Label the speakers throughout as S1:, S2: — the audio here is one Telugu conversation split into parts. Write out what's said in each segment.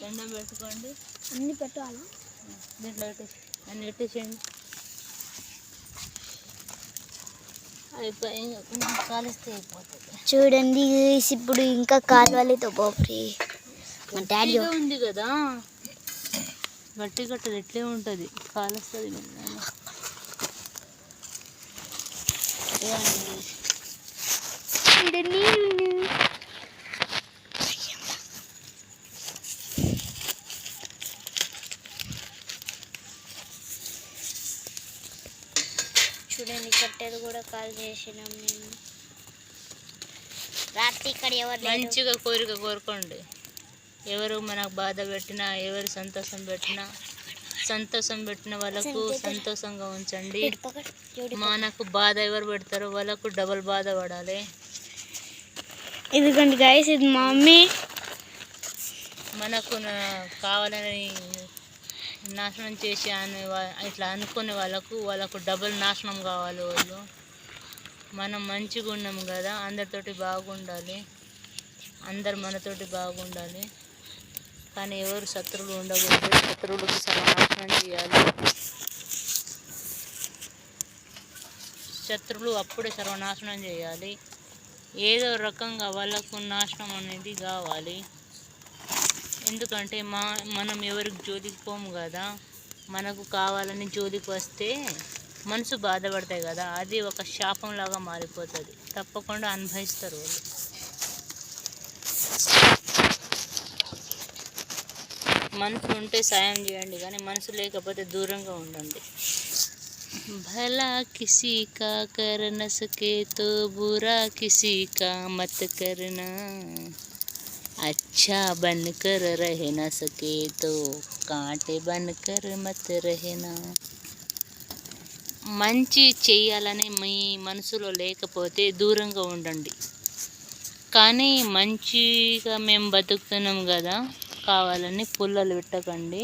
S1: దండం పెట్టుకోండి.
S2: అన్ని పెట్టాలా?
S1: దీంట్లో పెట్టేసి అన్ని పెట్టేసేయండి. కాలిస్తే అయిపోతుంది
S2: చూడండి ఇప్పుడు ఇంకా కాలువలతో పోఫ్రీ మా డాడీ
S1: ఉంది కదా. గట్టి కట్టదు ఎట్లే ఉంటుంది. కాలుస్తుంది మెల్లగా. ఏమండి?
S2: చూడండి చూడండి కట్టెలు కూడా కాల్ చేసినాం మేము. రాత్రి ఇక్కడ ఎవరు.
S1: మంచిగా కోరిక కోరుకోండి. ఎవరు మనకు బాధ పెట్టినా ఎవరు సంతోషం పెట్టినా సంతోషం పెట్టిన వాళ్ళకు సంతోషంగా ఉంచండి. మనకు బాధ ఎవరు పెడతారో వాళ్ళకు డబల్ బాధ పడాలి.
S2: ఇదిగోండి గైస్ ఇది మా మమ్మీ.
S1: మనకు నా- కావాలని నాశనం చేసి అని ఇట్లా అనుకునే వాళ్ళకు వాళ్ళకు డబుల్ నాశనం కావాలి వాళ్ళు. మనం మంచిగా ఉన్నాం కదా అందరితోటి బాగుండాలి. అందరు మనతోటి బాగుండాలి. కానీ ఎవరు శత్రువులు ఉండకూడదు. శత్రువులకి సమానాశనం చేయాలి శత్రువులు అప్పుడే సర్వనాశనం చేయాలి. ఏదో రకంగా వాళ్ళకు నాశనం అనేది కావాలి. ఎందుకంటే మా మనం ఎవరికి జోలికి పోము కదా మనకు కావాలని జోలికి వస్తే మనసు బాధపడతాయి కదా అది ఒక శాపంలాగా మారిపోతుంది. తప్పకుండా అనుభవిస్తారు వాళ్ళు. మనసు ఉంటే సాయం చేయండి కానీ మనసు లేకపోతే దూరంగా ఉండండి. భలా కిసి కా కర నసకే తో బురా కిసి కా మత కరనా. अच्छा बन कर रह न सके तो कांटे बन कर मत रहना మంచి చెయ్యాలని మీ మనసులో లేకపోతే దూరంగా ఉండండి కానీ మంచిగా మేము బతుకుతున్నాం కదా కావాలని పుల్లలు పెట్టకండి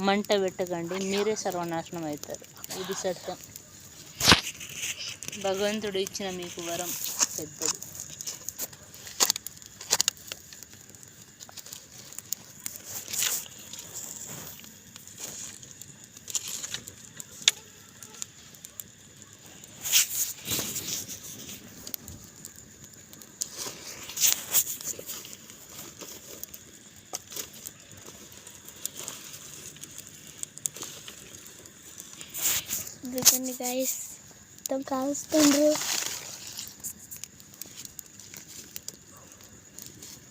S1: మంట పెట్టకండి మీరే సర్వనాశనం అవుతారు ఇది సత్యం భగవంతుడు ఇచ్చిన మీకు వరం పెద్దది
S2: ఇదిగోండి గైస్ మొత్తం కాలుస్తుండ్రు.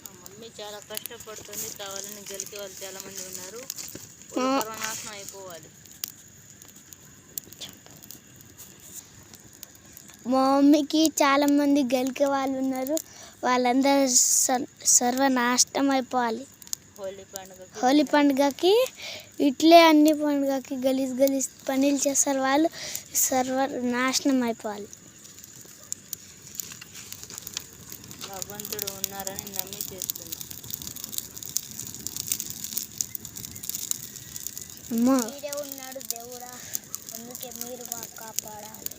S1: మా మమ్మీ చాలా కష్టపడుతుంది. కావాలని గెలికే వాళ్ళు చాలా మంది ఉన్నారు. సర్వనాశనం అయిపోవాలి.
S2: మా మమ్మీకి చాలా మంది గెలికే వాళ్ళు ఉన్నారు. వాళ్ళందరూ సర్- సర్వనాశనం అయిపోవాలి.
S1: హోలీ పండుగ
S2: హోలీ పండుగకి ఇట్లే అన్ని పండుగకి గలీజ్ గలీజ్ పనులు చేస్తారు వాళ్ళు సర్వనాశనం అయిపోవాలి.
S1: భగవంతుడు ఉన్నారని నమ్మి చేస్తున్నా.
S2: అమ్మా. ఉన్నాడు దేవుడా అందుకే మీరు మాకు కాపాడాలి.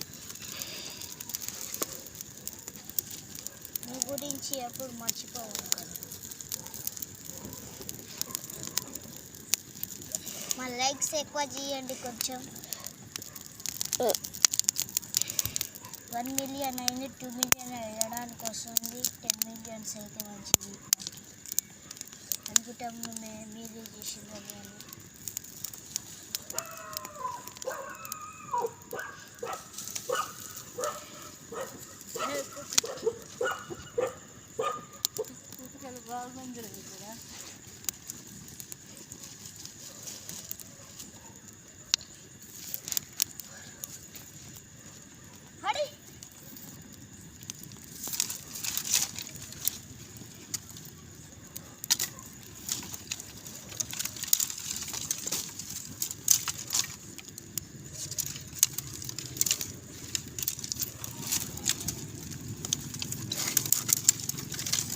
S2: మీ గురించి ఎప్పుడు మర్చిపోవాలి మా లైక్స్ ఎక్కువ చేయండి కొంచెం. వన్ మిలియన్ అయింది టూ మిలియన్ వెళ్ళడానికి వస్తుంది టెన్ మిలియన్స్ అయితే మంచిది. అనుకుంటాము మేము మీరే చేసిందని అని
S1: బాగుంది ఇక్కడ
S2: హరి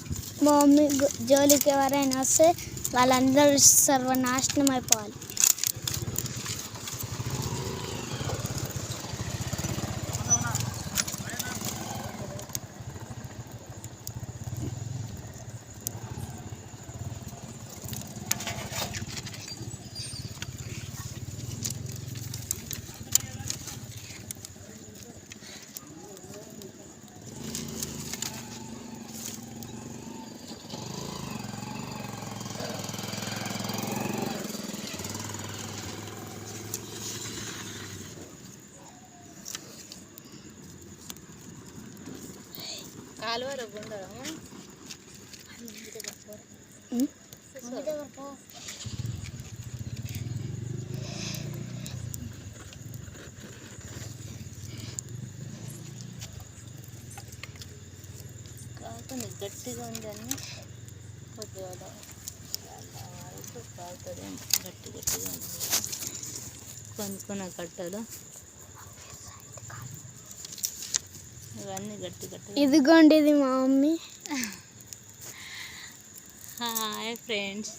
S2: మా మమ్మీ జోలికి ఎవరైనా వస్తే వాళ్ళందరూ సర్వనాశనం అయిపోవాలి.
S1: కాలువ. కాకుండా గట్టిగా ఉందని కొద్దిగా కాలుతుంది గట్టి గట్టిగా ఉంది కొనుక్కున్న కట్టలు? ఇవన్నీ గట్టి గట్టి
S2: ఇదిగోండి ఇది మా మమ్మీ.
S1: Hi friends.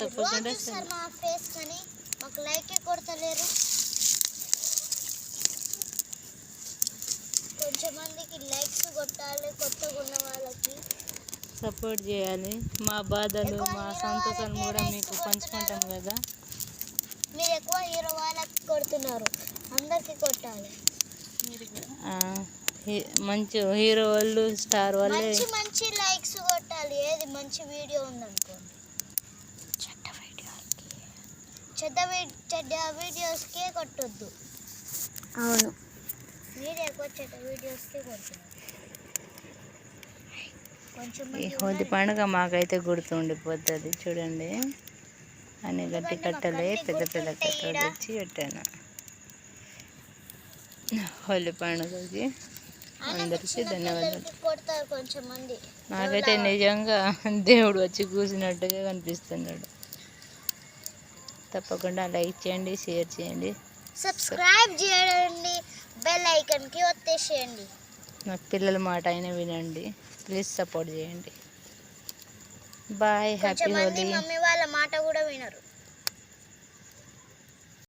S1: తప్పకుండా
S2: మా ఫేస్ కానీ మాకు లైక్ కొడతలేరు. కొంచెం మందికి లైక్స్ కొట్టాలి కొత్తగా ఉన్న వాళ్ళకి.
S1: సపోర్ట్ చేయాలి. మా బాధలు మా సంతోషాలు కూడా మీకు పంచుకుంటాం కదా.
S2: మీరు ఎక్కువ హీరో వాళ్ళకి కొడుతున్నారు. అందరికి కొట్టాలి.
S1: మంచి హీరో వాళ్ళు స్టార్ వాళ్ళే.
S2: మంచి లైక్స్ కొట్టాలి. ఏది మంచి వీడియో ఉందనుకోండి చెడ్డ వీడియోకి చెడ్డ చెడ్డ వీడియోస్కే కొట్టొద్దు. అవును. మీరు ఎక్కువ చెడ్డ వీడియోస్కే కొడుతున్నారు. కొంచెం
S1: ఈ హోలీ పండుగ మాకైతే గుర్తుండిపోతుంది చూడండి. అన్ని గట్టి కట్టలే పెద్ద పెద్ద కట్టలు తెచ్చి పెట్టాను. హోలీ పండుగకి అందరికీ ధన్యవాదాలు. నాకైతే నిజంగా దేవుడు వచ్చి కూర్చున్నట్టుగా కనిపిస్తున్నాడు. తప్పకుండా లైక్ చేయండి షేర్ చేయండి.
S2: సబ్స్క్రైబ్ చేయండి బెల్ ఐకన్కి ఒత్తేసేయండి.
S1: నా పిల్లల మాట అయినా వినండి. ప్లీజ్ సపోర్ట్ చేయండి.
S2: Bye happy
S1: Holi.
S2: మమ్మీ వాళ్ళ మాట కూడా వినరు.